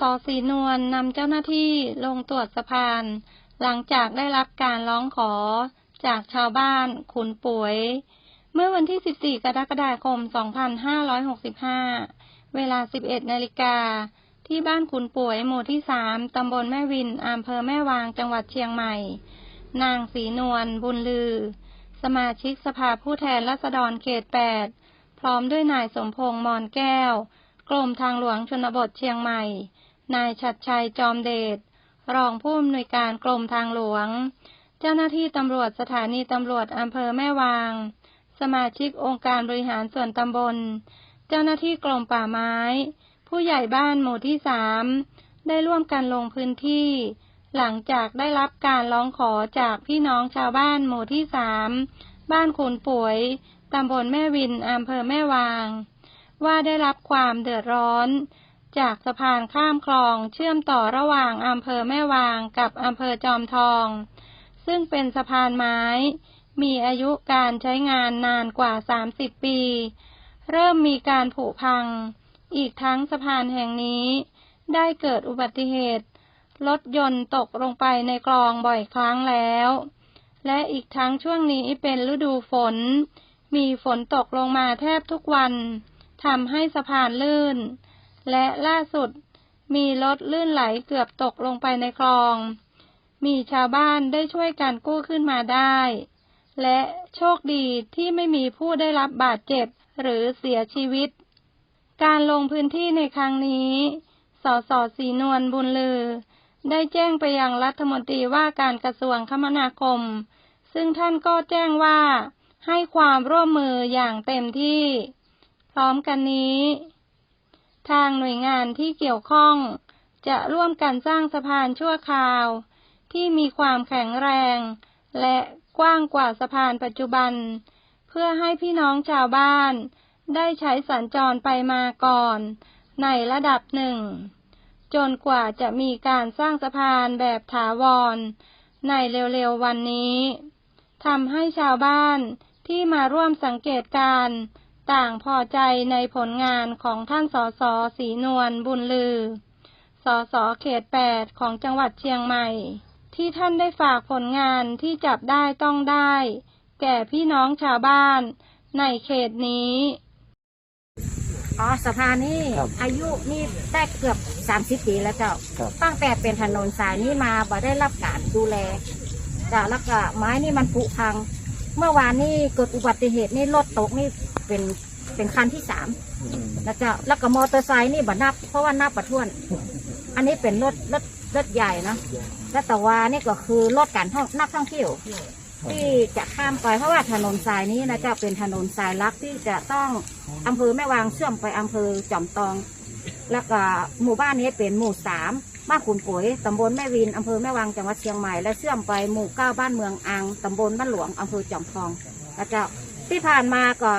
สสีนวลนำเจ้าหน้าที่ลงตรวจสะพาน หลังจากได้รับการร้องขอจากชาวบ้านขุนป่วย เมื่อวันที่ 14 กรกฎาคม 2565 เวลา 11 นาฬิกา ที่บ้านขุนป่วยหมู่ที่ 3 ตำบลแม่วิน อำเภอแม่วาง จังหวัดเชียงใหม่ นางสีนวล บุญลือ สมาชิกสภาผู้แทนราษฎรเขต 8 พร้อมด้วยนายสมพงษ์มอนแก้ว กรมทางหลวงชนบทเชียงใหม่ นายชัดชัยจอมเดช รองผู้อำนวยการกรมทางหลวง เจ้าหน้าที่ตำรวจสถานีตำรวจอำเภอแม่วาง สมาชิกองค์การบริหารส่วนตำบล เจ้าหน้าที่กรมป่าไม้ ผู้ใหญ่บ้านหมู่ที่สามได้ร่วมกันลงพื้นที่ หลังจากได้รับการร้องขอจากพี่น้องชาวบ้านหมู่ที่สาม บ้านขุนป่วย ตำบลแม่วินอำเภอแม่วาง ว่าได้รับความเดือดร้อน จากสะพานข้ามคลองเชื่อมต่อระหว่างอำเภอแม่วางกับอำเภอจอมทอง ซึ่งเป็นสะพานไม้ มีอายุการใช้งานนานกว่า 30 ปี เริ่มมีการผุพัง อีกทั้งสะพานแห่งนี้ ได้เกิดอุบัติเหตุรถยนต์ตกลงไปในคลองบ่อยครั้งแล้ว และอีกทั้งช่วงนี้เป็นฤดูฝน มีฝนตกลงมาแทบทุกวัน ทำให้สะพานลื่น และล่าสุดมีรถลื่นไหลเกือบตกลงไปในคลอง มีชาวบ้านได้ช่วยกันกู้ขึ้นมาได้ และโชคดีที่ไม่มีผู้ได้รับบาดเจ็บหรือเสียชีวิต การลงพื้นที่ในครั้งนี้ สสสีนวลบุญลือ ได้แจ้งไปยังรัฐมนตรีว่าการกระทรวงคมนาคม ซึ่งท่านก็แจ้งว่าให้ความร่วมมืออย่างเต็มที่ พร้อมกันนี้ ทางหน่วยงานที่เกี่ยวข้อง จะร่วมกันสร้างสะพานชั่วคราว ที่มีความแข็งแรง และกว้างกว่าสะพานปัจจุบัน เพื่อให้พี่น้องชาวบ้าน ได้ใช้สัญจรไปมาก่อน ในระดับหนึ่ง จนกว่าจะมีการสร้างสะพานแบบถาวร ในเร็วๆวันนี้ทำให้ชาวบ้านที่มาร่วมสังเกตการ ต่างพอใจในผลงานของท่านสสสีนวลบุญลือ สสเขต8ของจังหวัดเชียงใหม่ ที่ท่านได้ฝากผลงานที่จับได้ต้องได้ แก่พี่น้องชาวบ้านในเขตนี้ อ๋อสะพานนี่ครับอายุนี่ได้เกือบสามสิบปีแล้วเจ้า ครับ ตั้งแต่เป็นถนนสายนี้มาบ่ได้รับการดูแลเจ้าแล้วก็ไม้นี่มันผุพัง เมื่อวานนี่เกิดอุบัติเหตุนี่รถตกนี่ เป็นเป็นคันที่สามอืมนะเจ้าแล้วก็มอเตอร์ไซค์นี่บ่นับ เพราะว่านับประท้วน อันนี้เป็นรถรถรถใหญ่นะและแต่ว่านี่ก็คือรถการท่องนักท่องเที่ยว ที่จะข้ามไปเพราะว่าถนนสายนี้นะเจ้าเป็นถนนสายลักที่จะต้องอำเภอแม่วางเชื่อมไปอำเภอจอมตอง แล้วก็หมู่บ้านนี้เป็นหมู่สามบ้านขุนปุ๋ยตำบลแม่วินอำเภอแม่วางจังหวัดเชียงใหม่และเชื่อมไปหมู่เก้าบ้านเมืองอังตำบลบ้านหลวงอำเภอจอมทองนะเจ้าที่ผ่านมาก็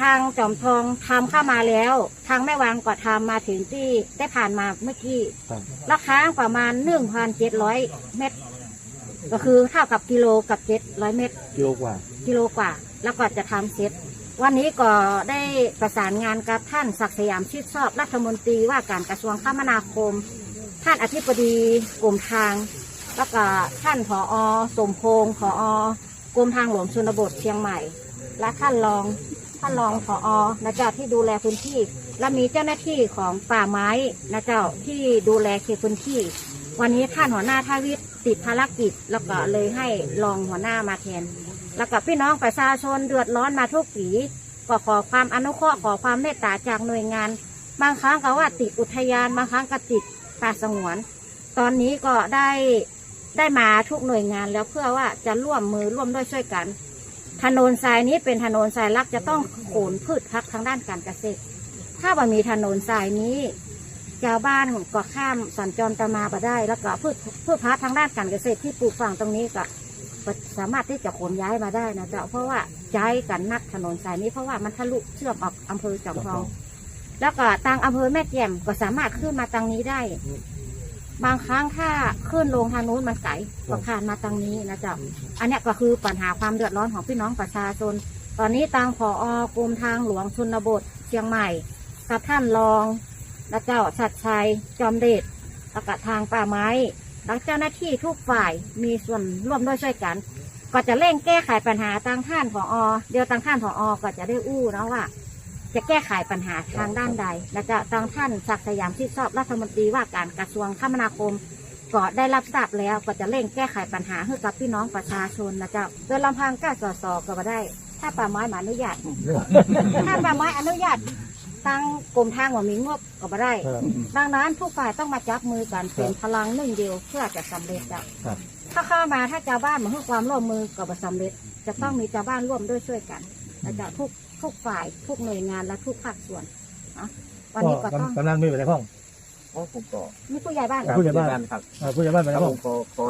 ทางจอมทองทำเข้ามาแล้ว ทางแม่วางก็ทำมาถึงที่ได้ผ่านมาเมื่อกี้ครับราคาประมาณหนึ่งพันเจ็ดร้อยเมตร ก็คือเท่ากับกิโลกับเจ็ดร้อยเมตร กิโลกว่า กิโลกว่า แล้วก็จะทำเสร็จ วันนี้ก็ได้ประสานงานกับท่านศักดิ์สยามชิดชอบรัฐมนตรีว่าการกระทรวงคมนาคม ท่านอธิบดีกรมทาง แล้วก็ท่านผอสมพงศ์ผอกรมทางหลวงชนบทเชียงใหม่ และท่านรอง ท่านรองผออนะเจ้าที่ดูแลพื้นที่ และมีเจ้าหน้าที่ของป่าไม้นะเจ้าที่ดูแลเขตพื้นที่ วันนี้ท่านหัวหน้าท่าวิทย์ติดภารกิจ แล้วก็เลยให้รองหัวหน้ามาแทน แล้วก็พี่น้องประชาชนเดือดร้อนมาทุกปีก็ขอความอนุเคราะห์ขอความเมตตาจากหน่วยงาน บางครั้งก็ว่าติดอุทยานบางครั้งก็ติดป่าสงวน ตอนนี้ก็ได้ได้มาทุกหน่วยงานแล้วเพื่อว่าจะร่วมมือร่วมด้วยช่วยกัน ถนนสายนี้เป็นถนนสายลักจะต้องโขนพืชพักทางด้านการเกษตร ถ้าว่ามีถนนสายนี้ชาวบ้านก็ข้ามสัญจรไปมาไปได้ แล้วก็พืชพืชพักทางด้านการเกษตรที่ปลูกฝังตรงนี้ก็สามารถที่จะขนย้ายมาได้นะเจ้าเพราะว่าย้ายกันนักถนนสายนี้เพราะว่ามันทะลุเชื่อมออกอำเภอจอมทอง แล้วก็ทางอำเภอแม่แจ่มก็สามารถขึ้นมาทางนี้ได้ บางครั้งถ้าขึ้นลงทางนู้นมันไกลก็ผ่านมาทางนี้นะเจ๊ะอันเนี้ยก็คือปัญหาความเดือดร้อนของพี่น้องประชาชน ตอนนี้ทางผออกรมทางหลวงชนบทเชียงใหม่กับท่านรองแล้วเจ้าชัดชัยจอมเดชแล้วก็ทางป่าไม้แล้วเจ้าหน้าที่ทุกฝ่ายมีส่วนร่วมด้วยช่วยกัน ก็จะเร่งแก้ไขปัญหาทางท่านของอเดี๋ยวทางท่านของอก็จะได้อู้เนาะว่า จะแก้ไขปัญหาทางด้านใด และจะทางท่านศักดิ์สยามที่ชอบรัฐมนตรีว่าการกระทรวงคมนาคมก็ได้รับทราบแล้วก็จะเร่งแก้ไขปัญหาให้กับพี่น้องประชาชนนะเจ้าโดยลำพังก้าสอสอก็มาได้ ถ้าป่าไม้มาอนุญาต ถ้าป่าไม้อนุญาตทางกรมทางว่ามีงบก็มาได้ ดังนั้นทุกฝ่ายต้องมาจับมือกันเป็นพลังหนึ่งเดียวเพื่อจะสำเร็จจ้ะถ้าเข้ามาถ้าชาวบ้านมาให้ความร่วมมือก็บ่สำเร็จ จะต้องมีชาวบ้านร่วมด้วยช่วยกันและจะทุก ทุกฝ่ายทุกหน่วยงานและทุกภาคส่วนเนาะวันนี้ก็ต้องกำนันมีไปในห้องอ๋อผมก็มีผู้ใหญ่บ้านครับผู้ใหญ่บ้านครับอ่าผู้ใหญ่บ้านไปคในรับห้ผอง มขอขอ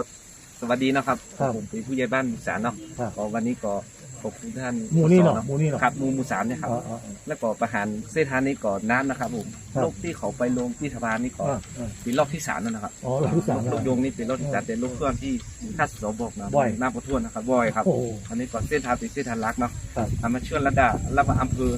สวัสดีนะครับครับผมเป็นผู้ใหญ่บ้านหมู่สามเนาะครับ ก็วันนี้ก็ ขอบคุณท่านหมู่นี่เนาะสหมู่นี่เนาะครับหมู่หมู่สามเนี่ยครับอ๋ออ๋ออ๋อแล้วก็ประหารเส้นทางนี้ก่อนน้ำนะครับผมครับโรคที่เขาไปลงที่สะพานนี่ก่อนอ่าอ่าเป็นรอบที่สามแล้วนะครับอ๋อรอบที่สามแล้วโรคโยงนี่เป็นรอบที่สามแต่โรคเคลื่อนที่ท่านสสบอกนะบ่อย น้ำกระท่วนนะครับบ่อยครับ โอ้โห อันนี้ก่อนเส้นทางเป็นเส้นทางลักเนาะครับ เอามาช่วยระดับแล้วก็อำเภอ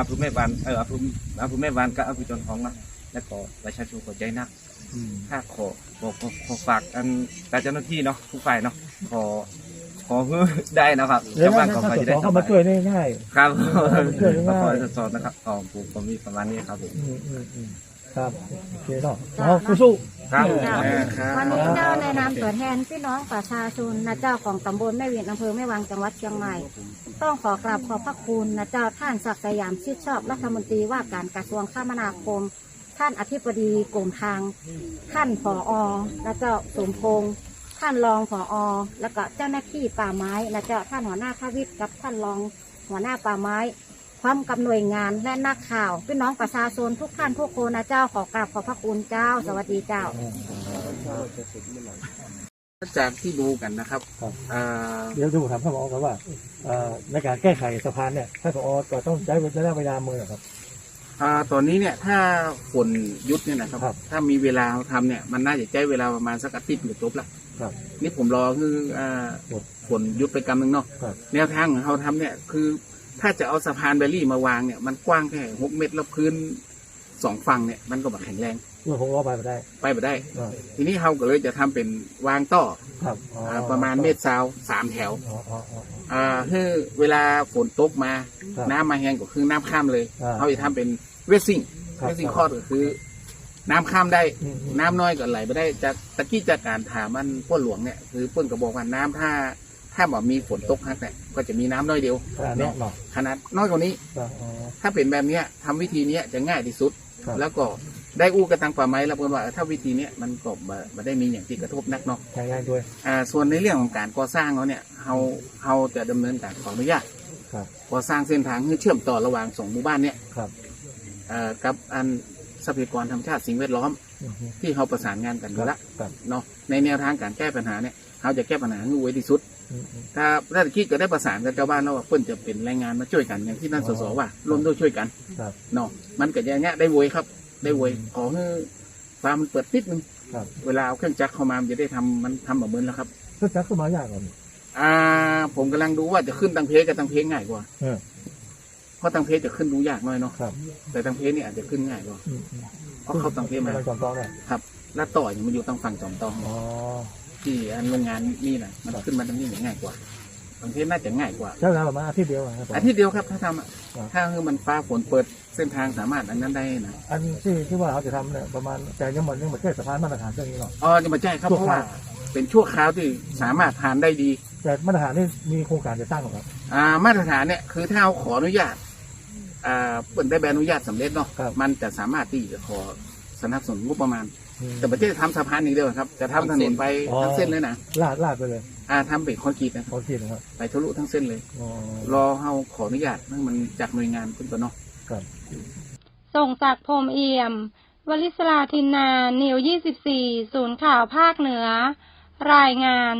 อำเภอแม่วานเอออำเภออำเภอแม่วานกับอำเภอจอนทองนะแล้วก็ประชาชนก็ใจนักอืมถ้าขอขอขอขอฝากอันการเจ้าหน้าที่เนาะทุกฝ่ายเนาะขอ ขอเพื่อได้นะครับเดี๋ยวชาวบ้านะนถ้าขอสไปอจะได้สอเข้ามาช่วยได้ง่าย ครับช่วยได้ ของ่ายขอสอนนะครับอ๋อผมผมมีประมาณนี้ครับผมอืมอืมอืมครับโอเคเนาะเอาสู้ครับจ้ะเออครับวันนี้เจ้าในนามตัวแทนพี่น้องประชาชนนะเจ้าของตำบลแม่เวียนอำเภอแม่วางจังหวัดเชียงใหม่ ต้องขอกราบขอบพระคุณนะเจ้าท่านศักดิ์สยามชิดชอบรัฐมนตรีว่าการกระทรวงคมนาคม ท่านอธิบดีกรมทาง ท่านผออและเจ้าสมพงษ์ ท่านรองผออแล้วก็เจ้าหน้าที่ป่าไม้และเจ้าท่านหัวหน้าข้าวิทย์กับท่านรองหัวหน้าป่าไม้พร้อมกับหน่วยงานและนักข่าวพี่น้องประชาชนทุกท่านทุกคนนะเจ้าขอกราบขอบพระคุณเจ้า สวัสดีเจ้า จากที่ดูกันนะครับครับ อ่าเดี๋ยวดูถามท่านผอกันว่าเอ่อในการแก้ไขสะพานเนี่ยท่านผอก็ต้องใช้ระยะเวลามือครับ อ่าตอนนี้เนี่ยถ้าฝนหยุดเนี่ยนะครับ ครับถ้ามีเวลาทำเนี่ยมันน่าจะใช้เวลาประมาณสักอาทิตย์หรือจบละครับนี่ผมรอคืออ่าครับฝนหยุดไปกำหนึ่งเนาะครับ แนวทางของเขาทำเนี่ยคือ ถ้าจะเอาสะพานเบลลี่มาวางเนี่ยมันกว้างแค่หกเมตรแล้วพื้นสองฝั่งเนี่ยมันก็แบบแข็งแรง เมื่อผมรอไปไม่ได้ ไปไม่ได้อ่าทีนี้เขาก็เลยจะทำเป็นวางต่อครับอ๋ออาประมาณเมตรซาวสามแถวอ๋ออ๋ออ๋อ อ่าคือเวลาฝนตกมา ครับน้ำมาแห้งก็คือน้ำข้ามเลยอ่า เขาจะทำเป็นเวสซิ่งครับเวสซิ่งคอร์ดก็คือ น้ำข้ามได้ อืมอืมน้ำน้อยก็ไหลไปได้จากตะกี้จากการถามมันป้นหลวงเนี่ยคือป้นกระบอกว่าน้ำถ้า ถ้าบอกมีฝนตกฮักเนี่ยก็จะมีน้ำน้อยเดียวขนาดเนี้ยเนาะขนาดน้อยกว่านี้ ครับอ๋อ ถ้าเป็นแบบเนี้ยทำวิธีเนี้ยจะง่ายที่สุด ครับ แล้วก็ ได้อู้กระตังป่าไม้แล้วเพื่อนว่าเออถ้าวิธีเนี้ยมันก็บ่บ่ได้มีอย่างที่กระทบนักเนาะใช้ง่ายด้วยอ่าส่วนในเรื่องของการก่อสร้างเขาเนี่ยเราเราจะดำเนินการขออนุญาตครับก่อสร้างเส้นทางให้เชื่อมต่อระหว่างสองหมู่บ้านเนี่ยครับเอ่อกับอันทรัพยากรธรรมชาติสิ่งแวดล้อม อือฮึที่เขาประสานงานกันอยู่ละครับเนาะในแนวทางการแก้ปัญหาเนี่ยเขาจะแก้ปัญหาให้ไว้ที่สุด อืมอืมถ้าถ้าคิดก็ได้ประสานกับชาวบ้านแล้วว่าเพิ่นจะเป็นแรงงานมาช่วยกันอย่างที่นั่นสสว่าร่วมด้วยช่วยกันครับ เนาะมันก็จะเนี้ยได้โวยครับ ได้โวยขอให้ฟ้ามันเปิดนิดนึงครับเวลาเอาเครื่องจักรเข้ามามันจะได้ทำมันทำแบบเหมือนแล้วครับก็จักขึ้นมายากกว่านี้อ่า ผมกำลังดูว่าจะขึ้นตังเพกับตังเพง่ายกว่าเออเพราะตังเพจะขึ้นดูยากหน่อยเนาะครับแต่ตังเพนี่อาจจะขึ้นง่ายกว่าอืมอืมเพราะเขาตังเพมานจอมต้องได้แล้วต่ออย่างมันอยู่ตรงฝั่งจอมตองอ๋อที่อันโรงงานนี่นะมันขึ้นมาตรงนี้เนี่ยง่ายกว่าบางทีน่าจะง่ายกว่า ใช้เวลาประมาณอาทิตย์เดียวอะครับผม อาทิตย์เดียวครับถ้าทำอะครับ ถ้าคือมันฟ้าฝนเปิด เส้นทางสามารถอันนั้นได้นะอันที่ที่ว่าเขาจะทำเนี่ยประมาณแต่ยังมันยังมันแค่สะพานมาตรฐานเรื่องนี้เนาะอ๋อจะมาแจ้งครับชั่วเพราะคราว ว่า เป็นชั่วคราวที่สามารถทานได้ดีแต่มาตรฐานนี่มีโครงการจะสร้างหรอครับอ่ามาตรฐานเนี่ยคือถ้าเราขออนุญาตอ่าเปิดได้ใบอนุญาตสำเร็จเนาะครับมันจะสามารถที่จะขอสนับสนุนงบประมาณ อืม แต่ประเทศทำสะพานนี้เดียวครับจะทำถนนไปอ๋อ ทั้งเส้นเลยนะลาดลาดไปเลยอ่าทำเป็นคอนกรีตนะขอที่นะครับไปทะลุทั้งเส้นเลย อ๋อรอเฮาขออนุญาตนั่นมันจากหน่วยงานขึ้นไปเนาะ ครับ ส่งจากพรมเอี่ยม วลิศราทินนา นิว24ศูนย์ข่าวภาคเหนือ รายงาน